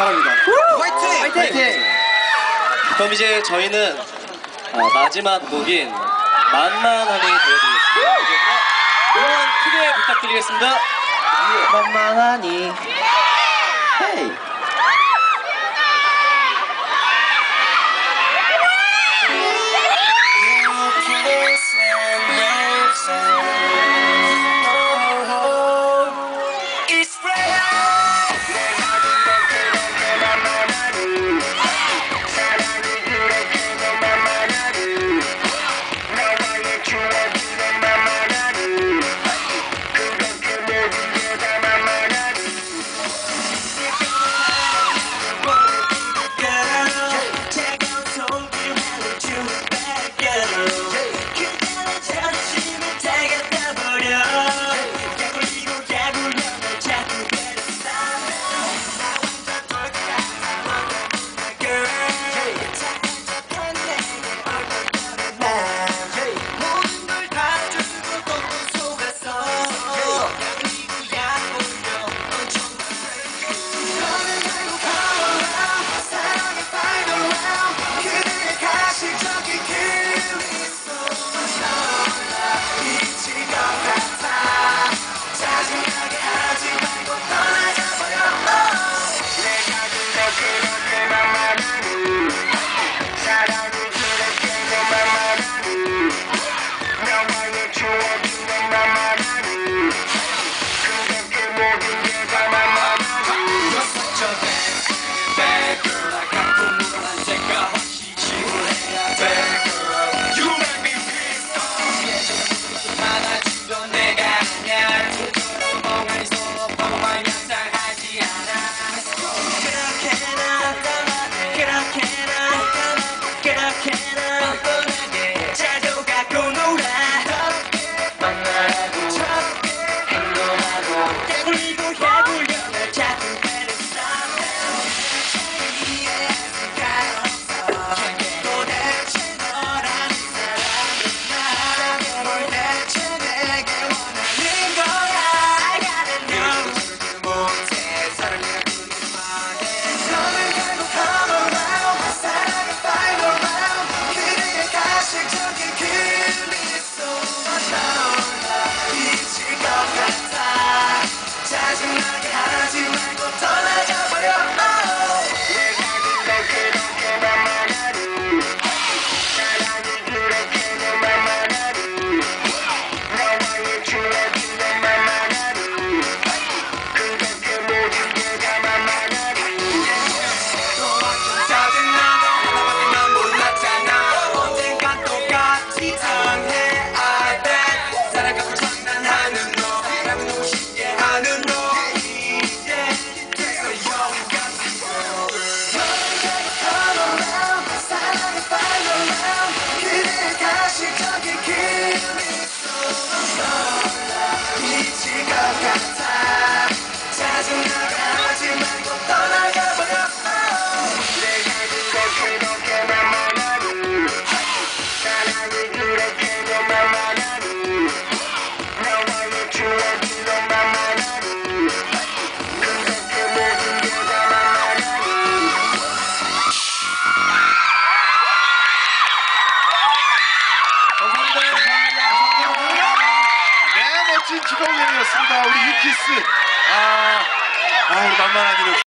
바랍니다. 화이팅! 화이팅! 그럼 이제 저희는 어, 마지막 곡인 만만하니 보여드리겠습니다. 응원 크게 부탁드리겠습니다. 만만하니. 헤이. 기공연이었습니다. 우리 유키스. 아, 아, 우리 만만하기를